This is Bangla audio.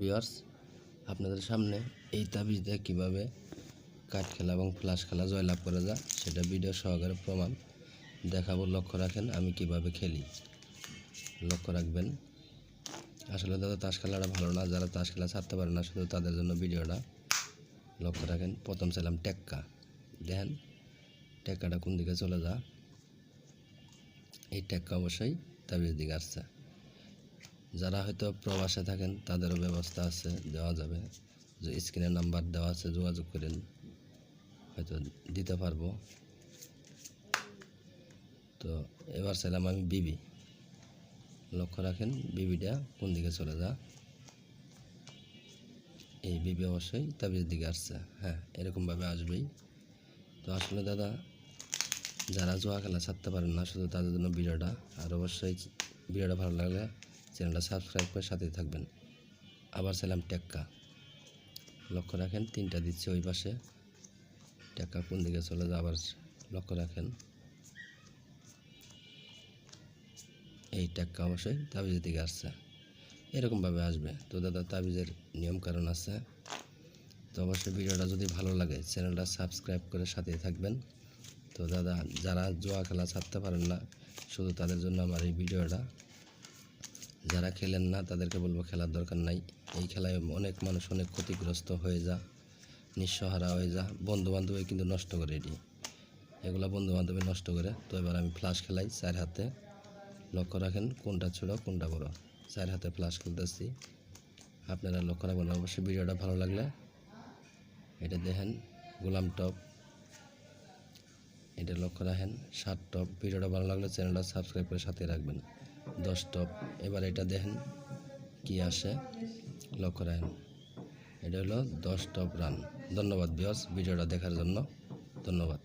ভিউয়ার্স আপনাদের সামনে এই তাবিজ দিয়ে কীভাবে কাঠ খেলা এবং ফ্লাশ খেলা জয়লাভ করা যায়, সেটা ভিডিও সহকারে প্রমাণ দেখাবো। লক্ষ্য রাখেন, আমি কীভাবে খেলি। লক্ষ্য রাখবেন, আসলে দাদা তাস খেলাটা ভালো না, যারা তাস খেলা ছাড়তে পারে না, শুধু তাদের জন্য ভিডিওটা লক্ষ্য রাখেন। প্রথম ছিলাম টেক্কা। দেখেন, টেক্কাটা কোন দিকে চলে যা এই টেক্কা অবশ্যই তাবিজ দিকে আসছে। যারা হয়তো প্রবাসে থাকেন, তাদেরও ব্যবস্থা আছে, দেওয়া যাবে। যে স্ক্রিনের নাম্বার দেওয়া আছে, যোগাযোগ করেন। হয়তো দিতে পারব। তো এবার চাইলাম আমি বিবি। লক্ষ্য রাখেন, বিবিটা কোন দিকে চলে যা এই বিবি অবশ্যই তাবিজের দিকে আসছে। হ্যাঁ এরকমভাবে আসবেই। তো আসলে দাদা, যারা জোয়া খেলা ছাড়তে পারেন না, শুধু তাদের জন্য ভিডিওটা। আর অবশ্যই ভিডিওটা ভালো লাগলে চ্যানেলটা সাবস্ক্রাইব করে সাথেই থাকবেন। আবার ছিলাম টেক্কা লক্ষ্য রাখেন, তিনটা দিচ্ছে ওই পাশে। টেক্কা কোন দিকে চলে যায়, আবার লক্ষ্য রাখেন। এই টেক্কা অবশ্যই তাবিজের দিকে আসছে। এরকমভাবে আসবে। তো দাদা, তাবিজের নিয়ম কারণ আছে। তো অবশ্যই ভিডিওটা যদি ভালো লাগে, চ্যানেলটা সাবস্ক্রাইব করে সাথেই থাকবেন। তো দাদা, যারা জোয়া খেলা ছাড়তে পারেন না, শুধু তাদের জন্য আমার এই ভিডিওটা। যারা খেলেন না, তাদেরকে বলব খেলার দরকার নাই। এই খেলায় অনেক মানুষ অনেক ক্ষতিগ্রস্ত হয়ে যা, নিঃসহারা হয়ে যা বন্ধু বান্ধবী কিন্তু নষ্ট করে এটি। এগুলো বন্ধু বান্ধবী নষ্ট করে। তো এবার আমি ফ্লাশ খেলাই, চার হাতে। লক্ষ্য রাখেন কোনটা ছোট, কোনটা বড়। চার হাতে ফ্লাশ খেলতেছি। আপনারা লক্ষ্য রাখবেন, অবশ্যই ভিডিওটা ভালো লাগলে এটা দেখেন, গোলাম টপ। এটা লক্ষ্য রাখেন, সাত টপ। ভিডিওটা ভালো লাগলে চ্যানেলটা সাবস্ক্রাইব করে সাথে রাখবেন। দশ টপ। এবার এটা দেখেন কি আসে। লক্ষ্য রাখেন, এটা হলো দশ টপ রান। ধন্যবাদ বিয়স ভিডিওটা দেখার জন্য ধন্যবাদ।